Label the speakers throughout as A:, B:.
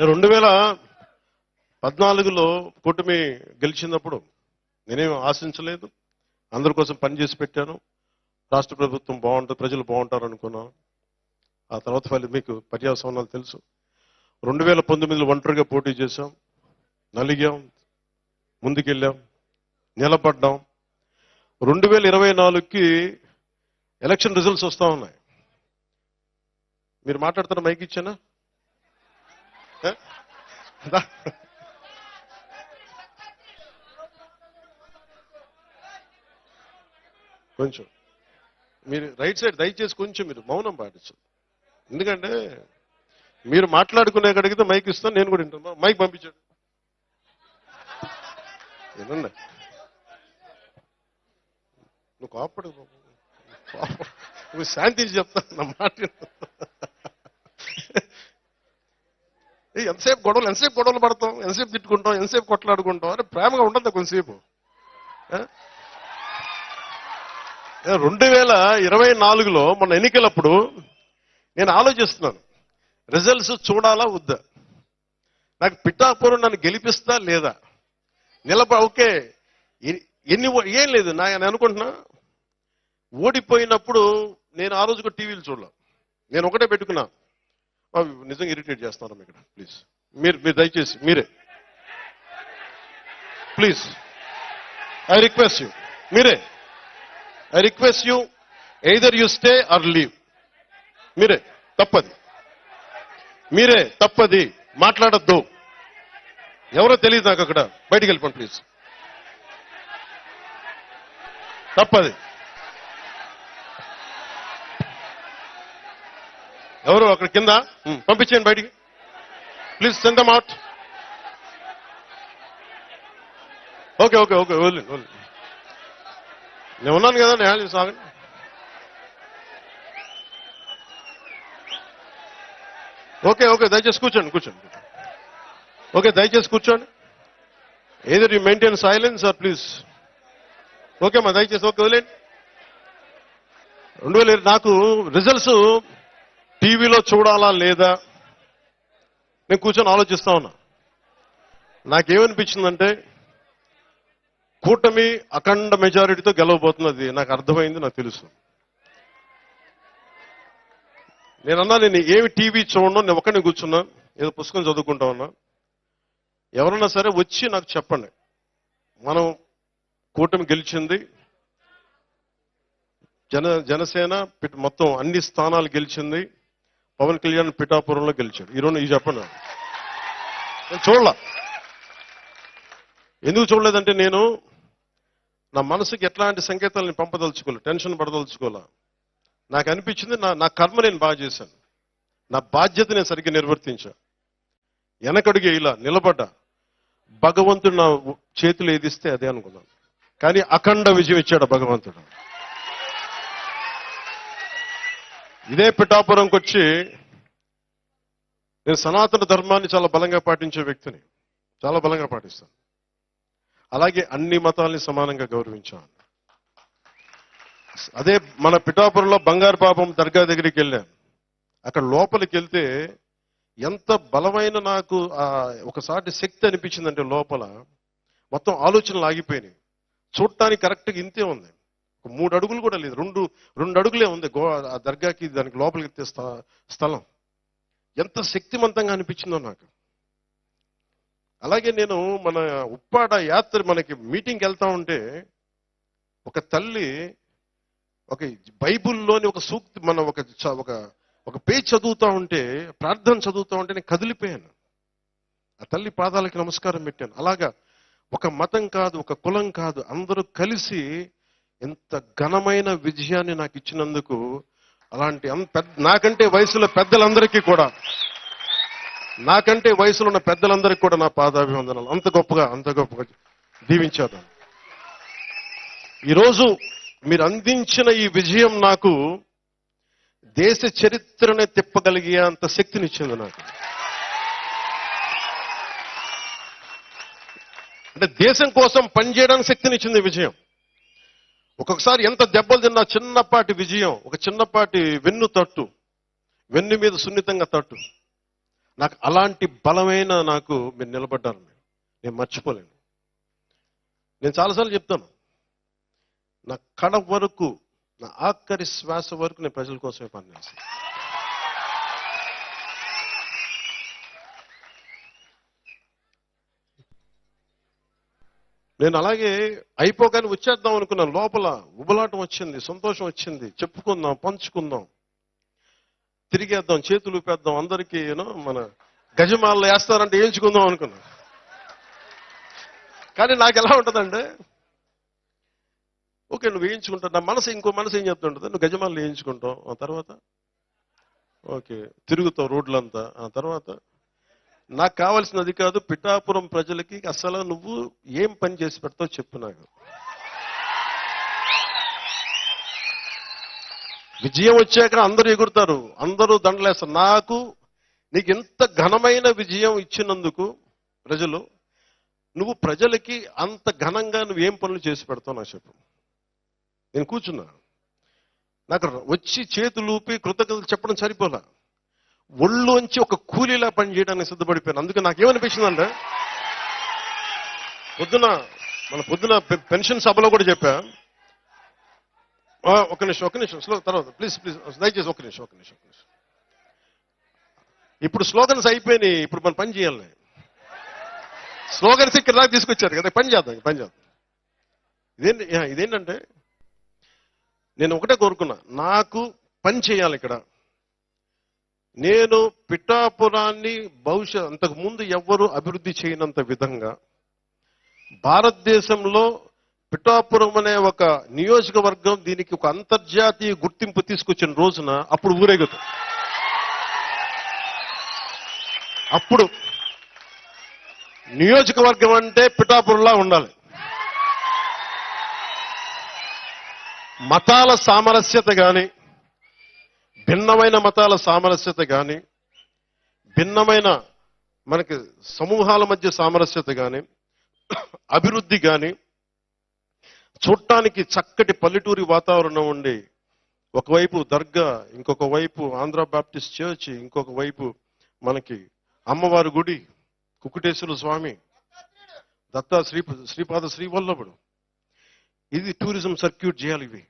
A: రెండు వేల పద్నాలుగులో కూటమి గెలిచినప్పుడు నేనేం ఆశించలేదు. అందరి కోసం పనిచేసి పెట్టాను. రాష్ట్ర ప్రభుత్వం బాగుంటుంది ప్రజలు బాగుంటారు అనుకున్నాను. ఆ తర్వాత వాళ్ళు మీకు పర్యావసనాలు తెలుసు. రెండు వేల పంతొమ్మిదిలో ఒంటరిగా పోటీ చేశాం. నలిగాం ముందుకెళ్ళాం నిలబడ్డాం. రెండు వేల ఇరవై నాలుగుకి ఎలక్షన్ రిజల్ట్స్ వస్తూ ఉన్నాయి. మీరు మాట్లాడుతున్న మైక్ ఇచ్చానా? కొంచెం. మీరు రైట్ సైడ్ దయచేసి కొంచెం మీరు మౌనం పాటించండి. ఎందుకంటే మీరు మాట్లాడుకునే కడిగితే మైక్ ఇస్తాను నేను కూడా వింటాను మైక్ పంపించాడు. ఏనండి నువ్వు కోపడు నువ్వు శాంతించి చెప్తా నా మాట విను. ఏ, ఎంతసేపు గొడవలు ఎంతసేపు గొడవలు పడతాం? ఎంతసేపు తిట్టుకుంటాం? ఎంతసేపు కొట్లాడుకుంటాం? అరే ప్రేమగా ఉండదు కొంతసేపు. రెండు వేల ఇరవై నాలుగులో మొన్న ఎన్నికలప్పుడు నేను ఆలోచిస్తున్నాను. రిజల్ట్స్ చూడాలా వద్దా? నాకు పిఠాపురం నన్ను గెలిపిస్తా లేదా? నిలబ ఓకే. ఎ- ఎన్ని ఏం లేదు. నా నేను అనుకుంటున్నా ఓడిపోయినప్పుడు నేను ఆ రోజు టీవీలు చూడలే. నేను ఒకటే పెట్టుకున్నా. నిజంగా ఇరిటేట్ చేస్తున్నారు ఇక్కడ ప్లీజ్. మీరు మీరు దయచేసి మీరే. ప్లీజ్. ఐ రిక్వెస్ట్ యూ మీరే. I request you either you stay or leave. మీరే తప్పది. మీరే తప్పది. మాట్లాడద్దు. ఎవరో తెలియదు నాకు అక్కడ. బయటికి వెళ్ళిపోండి ప్లీజ్. తప్పది. ఎవరు అక్కడ కింద ఉమ్, పంపించేయండి బయటికి. Please send them out okay okay okay వదిలేండి వదిలేండి నేను ఉన్నాను కదా నేను సాగండి. ఓకే ఓకే దయచేసి కూర్చోండి కూర్చోండి. ఓకే దయచేసి కూర్చోండి. Either you maintain silence or please okay మా దయచేసి ఓకే వదిలేండి రెండు వేల నాకు రిజల్ట్స్ టీవీలో చూడాలా లేదా? నేను కూర్చొని ఆలోచిస్తా ఉన్నా. నాకేమనిపించిందంటే కూటమి అఖండ మెజారిటీతో గెలవబోతున్నది. నాకు అర్థమైంది నాకు తెలుసు. నేనన్నా నేను ఏమి టీవీ చూడను నేను ఒక్కడిని కూర్చున్నా ఏదో పుస్తకం చదువుకుంటా ఉన్నా. ఎవరన్నా సరే వచ్చి నాకు చెప్పండి. మనం కూటమి గెలిచింది. జన జనసేన మొత్తం అన్ని స్థానాలు గెలిచింది. పవన్ కళ్యాణ్ పిఠాపురంలో గెలిచాడు. ఈరోజు ఈ చెప్పను? నేను చూడలా. ఎందుకు చూడలేదంటే నేను నా మనసుకి ఎట్లాంటి సంకేతాలను పంపదలుచుకోలే టెన్షన్ పడదలుచుకోలే. నాకు అనిపించింది నా నా కర్మ నేను బాగా చేశాను. నా బాధ్యత నేను సరిగ్గా నిర్వర్తించా. వెనకడుగు ఇలా నిలబడ్డా భగవంతుడు నా చేతులు ఏదిస్తే అదే అనుకున్నాను. కానీ అఖండ విజయం ఇచ్చాడు భగవంతుడు. ఇదే పిఠాపురంకి వచ్చి నేను సనాతన ధర్మాన్ని చాలా బలంగా పాటించే వ్యక్తిని. చాలా బలంగా పాటిస్తాను. అలాగే అన్ని మతాల్ని సమానంగా గౌరవించాను. అదే మన పిఠాపురంలో బంగారు పాపం దర్గా దగ్గరికి వెళ్ళాను. అక్కడ లోపలికి వెళ్తే ఎంత బలమైన నాకు ఒకసారి శక్తి అనిపించిందంటే లోపల మొత్తం ఆలోచనలు ఆగిపోయినాయి. చూడటానికి కరెక్ట్గా ఇంతే ఉంది. మూడు అడుగులు కూడా లేదు. రెండు రెండు అడుగులే ఉంది. గో ఆ దర్గాకి దానికి లోపలికి ఎత్తే స్థలం. ఎంత శక్తివంతంగా అనిపించిందో నాకు. అలాగే నేను మన ఉప్పాడ యాత్ర మనకి మీటింగ్కి వెళ్తా ఉంటే ఒక తల్లి ఒక బైబిల్లోని ఒక సూక్తి మన ఒక చ- ఒక ఒక పేజ్ చదువుతా ఉంటే ప్రార్థన చదువుతా ఉంటే నేను కదిలిపోయాను. ఆ తల్లి పాదాలకి నమస్కారం పెట్టాను. అలాగా ఒక మతం కాదు ఒక కులం కాదు అందరూ కలిసి ఎంత ఘనమైన విజయాన్ని నాకు ఇచ్చినందుకు అలాంటి అం- పెద్ద- నాకంటే వయసులో పెద్దలందరికీ కూడా నాకంటే వయసులో ఉన్న పెద్దలందరికీ కూడా నా పాదాభివందనాలు. అంత గొప్పగా అంత గొప్పగా దీవించారు. ఈరోజు మీరు అందించిన ఈ విజయం నాకు దేశ చరిత్రనే తిప్పగలిగే అంత శక్తినిచ్చింది నాకు. అంటే దేశం కోసం పనిచేయడానికి శక్తినిచ్చింది ఈ విజయం. ఒక్కొక్కసారి ఎంత దెబ్బలు తిన్నా చిన్నపాటి విజయం ఒక చిన్నపాటి వెన్ను తట్టు వెన్ను మీద సున్నితంగా తట్టు. నాకు అలాంటి బలమైన నాకు మీరు నిలబడ్డారు మీరు. నేను మర్చిపోలేను. నేను చాలాసార్లు చెప్తాను. నా కడ వరకు నా ఆఖరి శ్వాస వరకు నేను ప్రజల కోసమే పనిచేస్తాను. నేను అలాగే అయిపోగానే వచ్చేద్దాం అనుకున్నాను. లోపల ఉబలాటం వచ్చింది సంతోషం వచ్చింది. చెప్పుకుందాం పంచుకుందాం. తిరిగేద్దాం చేతులు ఊపేద్దాం. అందరికీ యూనో మన గజమాలలో వేస్తారంటే వేయించుకుందాం అనుకున్నాను కానీ నాకు ఎలా ఉంటుందంటే ఓకే నువ్వు వేయించుకుంటావు. నా మనసు ఇంకో మనసు ఏం చెప్తుంటుంది? నువ్వు గజమాలు వేయించుకుంటావు. ఆ తర్వాత ఓకే తిరుగుతావు రోడ్లంతా. ఆ తర్వాత నాకు కావాల్సినది కాదు పిఠాపురం ప్రజలకి అసలు నువ్వు ఏం పని చేసి పెడతావు చెప్పు నాకు. విజయం వచ్చాక అందరూ ఎగురుతారు అందరూ దండలేస్తారు. నాకు నీకు ఇంత ఘనమైన విజయం ఇచ్చినందుకు ప్రజలు నువ్వు ప్రజలకి అంత ఘనంగా నువ్వు ఏం పనులు చేసి పెడతావు నాకు చెప్పు. నేను కూర్చున్నా. నాకు వచ్చి చేతులు ఊపి కృతజ్ఞతలు చెప్పడం సరిపోలా? ఒళ్ళోంచి ఒక కూలీలా పని చేయడానికి సిద్ధపడిపోయాను. అందుకే నాకేమనిపించిందంటే పొద్దున మన పొద్దున పె- పెన్షన్ సభలో కూడా చెప్పా. ఒక నిమిషం ఒక నిమిషం స్లో తర్వాత ప్లీజ్ ప్లీజ్ దయచేసి ఒక నిమిషం ఒక నిమిషం ఒక నిమిషం. ఇప్పుడు స్లోగన్స్ అయిపోయినాయి ఇప్పుడు మనం పని చేయాలి. స్లోగన్స్ ఇక్కడ దాకా తీసుకొచ్చారు కదా పని చేద్దాం పని చేద్దాం. ఇదేంటి ఇదేంటంటే నేను ఒకటే కోరుకున్నా నాకు పని చేయాలి ఇక్కడ. నేను పిఠాపురాన్ని భవిష్యత్ అంతకు ముందు ఎవ్వరూ అభివృద్ధి చేయనంత విధంగా భారతదేశంలో పిఠాపురం అనే ఒక నియోజకవర్గం దీనికి ఒక అంతర్జాతీయ గుర్తింపు తీసుకొచ్చిన రోజున అప్పుడు ఊరేగుతాం. అప్పుడు నియోజకవర్గం అంటే పిఠాపురంలా ఉండాలి. మతాల సామరస్యత కానీ భిన్నమైన మతాల సామరస్యత కానీ భిన్నమైన మనకి సమూహాల మధ్య సామరస్యత కానీ అభివృద్ధి కానీ చూడటానికి చక్కటి పల్లెటూరి వాతావరణం ఉండి ఒకవైపు దర్గా ఇంకొక వైపు ఆంధ్ర బాప్టిస్ట్ చర్చ్ ఇంకొక వైపు మనకి అమ్మవారి గుడి కుకుటేశ్వర స్వామి దత్తా శ్రీ శ్రీపాద శ్రీవల్లభుడు. ఇది టూరిజం సర్క్యూట్ చేయాలి ఇవి.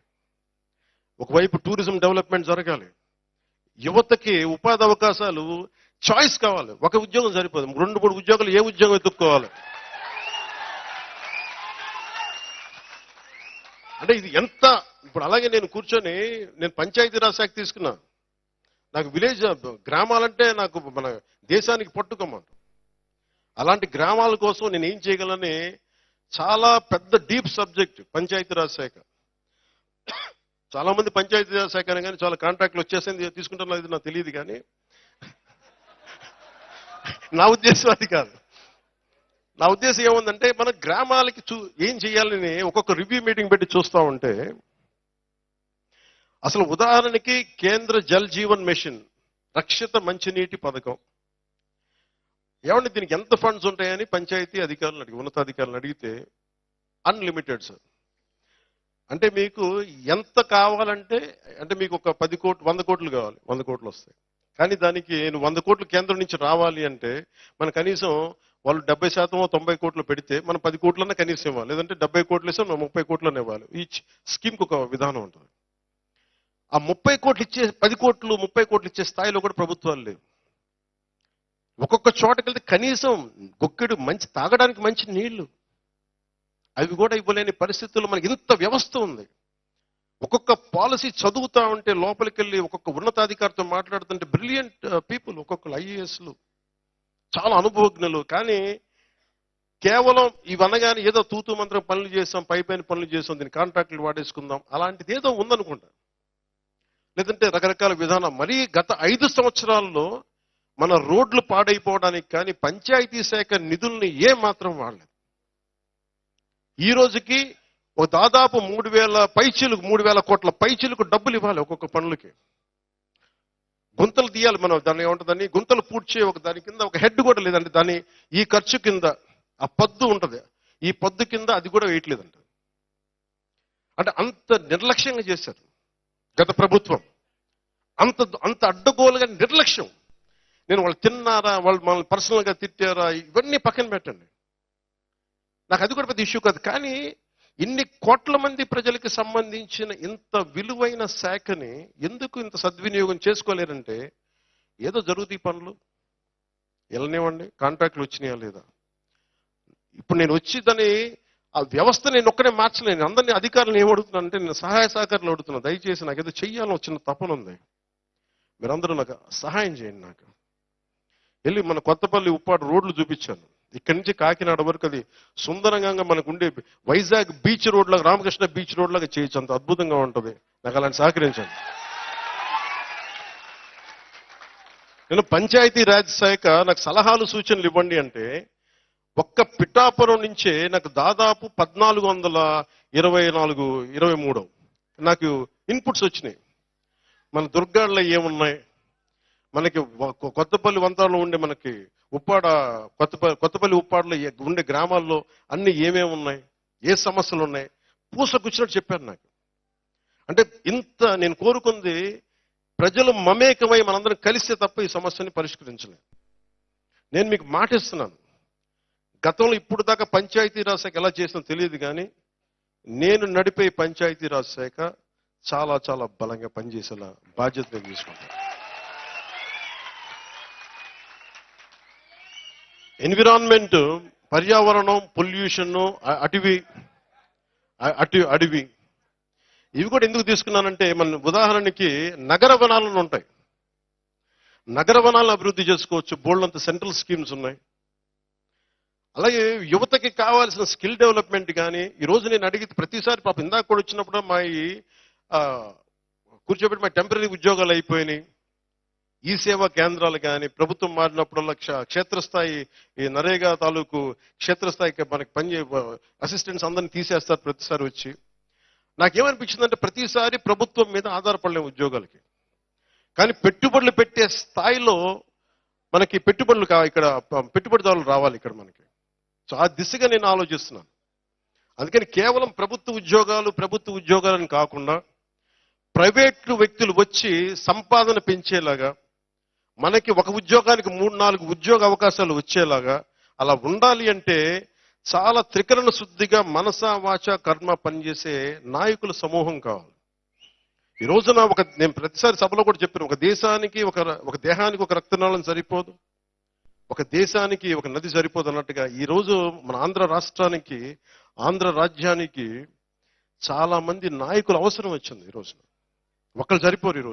A: ఒకవైపు టూరిజం డెవలప్మెంట్ జరగాలి. యువతకి ఉపాధి అవకాశాలు చాయిస్ కావాలి. ఒక ఉద్యోగం సరిపోదు. రెండు మూడు ఉద్యోగాలు ఏ ఉద్యోగం ఎత్తుక్కోవాలి అంటే ఇది ఎంత ఇప్పుడు అలాగే నేను కూర్చొని నేను పంచాయతీరాజ్ శాఖ తీసుకున్నా. నాకు విలేజ్ గ్రామాలంటే నాకు మన దేశానికి పట్టుకోమాట. అలాంటి గ్రామాల కోసం నేను ఏం చేయగలని చాలా పెద్ద డీప్ సబ్జెక్ట్ పంచాయతీరాజ్ శాఖ. చాలా మంది పంచాయతీ శాఖ కానీ చాలా కాంట్రాక్ట్లు వచ్చేసింది తీసుకుంటున్నా ఇది నాకు తెలియదు కానీ నా ఉద్దేశం అది కాదు. నా ఉద్దేశం ఏముందంటే మన గ్రామాలకి చూ ఏం చేయాలని ఒక్కొక్క రివ్యూ మీటింగ్ పెట్టి చూస్తా ఉంటే అసలు ఉదాహరణకి కేంద్ర జల్ జీవన్ మిషన్ రక్షిత మంచినీటి పథకం. ఏమండి దీనికి ఎంత ఫండ్స్ ఉంటాయని పంచాయతీ అధికారులను అడిగి ఉన్నతాధికారులను అడిగితే అన్లిమిటెడ్ సార్ అంటే మీకు ఎంత కావాలంటే అంటే మీకు ఒక పది కోట్లు వంద కోట్లు కావాలి వంద కోట్లు వస్తాయి. కానీ దానికి నేను వంద కోట్లు కేంద్రం నుంచి రావాలి అంటే మన కనీసం వాళ్ళు డెబ్బై శాతం తొంభై కోట్లు పెడితే మనం పది కోట్లన్నా కనీసం ఇవ్వాలి. లేదంటే డెబ్బై కోట్లు ఇస్తే మనం ముప్పై కోట్లనే ఇవ్వాలి. ఈ స్కీమ్కి ఒక విధానం ఉంటుంది. ఆ ముప్పై కోట్లు ఇచ్చే పది కోట్లు ముప్పై కోట్లు ఇచ్చే స్థాయిలో కూడా ప్రభుత్వాలు లేవు. ఒక్కొక్క చోటకెళ్తే కనీసం గొక్కెడు మంచి తాగడానికి మంచి నీళ్ళు అవి కూడా ఇవ్వలేని పరిస్థితుల్లో మనకి ఇంత వ్యవస్థ ఉంది. ఒక్కొక్క పాలసీ చదువుతా ఉంటే లోపలికి వెళ్ళి ఒక్కొక్క ఉన్నతాధికారితో మాట్లాడుతుంటే బ్రిలియంట్ పీపుల్ uh, ఒక్కొక్కరు ఐఏఎస్లు. చాలా అనుభవజ్ఞులు. కానీ కేవలం ఇవనగానే ఏదో తూతు మంత్రం పనులు చేసాం పై పైన పనులు చేసాం దీని కాంట్రాక్టులు వాడేసుకుందాం అలాంటిది ఏదో ఉందనుకుంటా. లేదంటే రకరకాల విధానం. మరీ గత ఐదు సంవత్సరాల్లో మన రోడ్లు పాడైపోవడానికి కానీ పంచాయతీ శాఖ నిధుల్ని ఏ మాత్రం వాడలేదు. ఈ రోజుకి ఒక దాదాపు మూడు వేల పైచీలకు మూడు వేల కోట్ల పైచీలకు డబ్బులు ఇవ్వాలి ఒక్కొక్క పనులకి. గుంతలు తీయాలి మనం దాన్ని ఏముంటుందని గుంతలు పూడ్చే ఒక దాని కింద ఒక హెడ్ కూడా లేదండి. దాని ఈ ఖర్చు కింద ఆ పద్దు ఉంటుంది. ఈ పద్దు కింద అది కూడా వేయట్లేదంట. అంటే అంత నిర్లక్ష్యంగా చేశారు గత ప్రభుత్వం. అంత అంత అడ్డగోలుగా నిర్లక్ష్యం. నేను వాళ్ళు తిన్నారా వాళ్ళు మనల్ని పర్సనల్గా తిట్టారా ఇవన్నీ పక్కన పెట్టండి. నాకు అది కూడా పెద్ద ఇష్యూ కాదు. కానీ ఇన్ని కోట్ల మంది ప్రజలకు సంబంధించిన ఇంత విలువైన శాఖని ఎందుకు ఇంత సద్వినియోగం చేసుకోలేరంటే ఏదో జరుగుతాయి పనులు. వెళ్ళనివ్వండి. కాంట్రాక్ట్లు వచ్చినాయా లేదా? ఇప్పుడు నేను వచ్చి దాని ఆ వ్యవస్థ నేను ఒక్కనే మార్చలేను. అందరినీ అధికారులను ఏం అంటే నేను సహాయ సహకారాలు అడుగుతున్నా. దయచేసి నాకు ఏదో చెయ్యాలని వచ్చిన తపన ఉంది. మీరందరూ నాకు సహాయం చేయండి నాకు. వెళ్ళి మన కొత్తపల్లి ఉప్పాడు రోడ్లు చూపించాను. ఇక్కడి నుంచి కాకినాడ వరకు అది సుందరంగా మనకు ఉండే వైజాగ్ బీచ్ రోడ్ లాగా రామకృష్ణ బీచ్ రోడ్ లాగా చేయొచ్చు. అంత అద్భుతంగా ఉంటుంది. నాకు అలాంటి సహకరించండి. నేను పంచాయతీ రాజ్ శాఖ నాకు సలహాలు సూచనలు ఇవ్వండి అంటే ఒక్క పిఠాపురం నుంచే నాకు దాదాపు పద్నాలుగు వందల ఇరవై నాలుగు ఇరవై మూడు. నాకు ఇన్పుట్స్ వచ్చినాయి. మన దుర్గాల్లో ఏమున్నాయి? మనకి కొత్తపల్లి వంతాలో ఉండే మనకి ఉప్పాడ కొత్తపల్లి కొత్తపల్లి ఉప్పాడలో ఉండే గ్రామాల్లో అన్ని ఏమేమి ఉన్నాయి? ఏ సమస్యలు ఉన్నాయి? పూసకొచ్చినట్టు చెప్పారు నాకు. అంటే ఇంత నేను కోరుకుంది ప్రజలు మమేకమై మనందరం కలిస్తే తప్ప ఈ సమస్యని పరిష్కరించలేం. నేను మీకు మాటిస్తున్నాను. గతంలో ఇప్పుడు దాకా పంచాయతీరాజ్ శాఖ ఎలా చేసినా తెలియదు కానీ నేను నడిపే పంచాయతీరాజ్ శాఖ చాలా చాలా బలంగా పనిచేసేలా బాధ్యత నేను తీసుకుంటాను. ఎన్విరాన్మెంట్ పర్యావరణం పొల్యూషన్ అటవీ అటు అడవి. ఇవి కూడా ఎందుకు తీసుకున్నానంటే మన ఉదాహరణకి నగర వనాలను ఉంటాయి. నగర వనాలను అభివృద్ధి చేసుకోవచ్చు. బోల్డంత సెంట్రల్ స్కీమ్స్ ఉన్నాయి. అలాగే యువతకి కావాల్సిన స్కిల్ డెవలప్మెంట్ కానీ ఈరోజు నేను అడిగితే ప్రతిసారి పాప ఇందాక కూడా వచ్చినప్పుడు మా ఈ కూర్చోబెట్టి మా టెంపరీ ఉద్యోగాలు అయిపోయినాయి. ఈ సేవా కేంద్రాలు కానీ ప్రభుత్వం మారినప్పుడల్లా క్ష- క్షేత్రస్థాయి ఈ నరేగా తాలూకు క్షేత్రస్థాయికి మనకి పని అసిస్టెంట్స్ అందరిని తీసేస్తారు ప్రతిసారి వచ్చి. నాకేమనిపించిందంటే ప్రతిసారి ప్రభుత్వం మీద ఆధారపడలేము ఉద్యోగాలకి. కానీ పెట్టుబడులు పెట్టే స్థాయిలో మనకి పెట్టుబడులు కా ఇక్కడ పెట్టుబడిదారులు రావాలి ఇక్కడ మనకి. సో ఆ దిశగా నేను ఆలోచిస్తున్నాను. అందుకని కేవలం ప్రభుత్వ ఉద్యోగాలు ప్రభుత్వ ఉద్యోగాలను కాకుండా ప్రైవేట్లు వ్యక్తులు వచ్చి సంపాదన పెంచేలాగా మనకి ఒక ఉద్యోగానికి మూడు నాలుగు ఉద్యోగ అవకాశాలు వచ్చేలాగా అలా ఉండాలి అంటే చాలా త్రికరణ శుద్ధిగా మనస వాచ కర్మ పనిచేసే నాయకుల సమూహం కావాలి. ఈ రోజున ఒక నేను ప్రతిసారి సభలో కూడా చెప్పాను ఒక దేశానికి ఒక ఒక దేహానికి ఒక రక్తనాళం సరిపోదు. ఒక దేశానికి ఒక నది సరిపోదు అన్నట్టుగా ఈ రోజు మన ఆంధ్ర రాష్ట్రానికి ఆంధ్ర రాజ్యానికి చాలా మంది నాయకులు అవసరం వచ్చింది ఈ రోజున. ఒకళ్ళు సరిపోరు ఈ రోజు.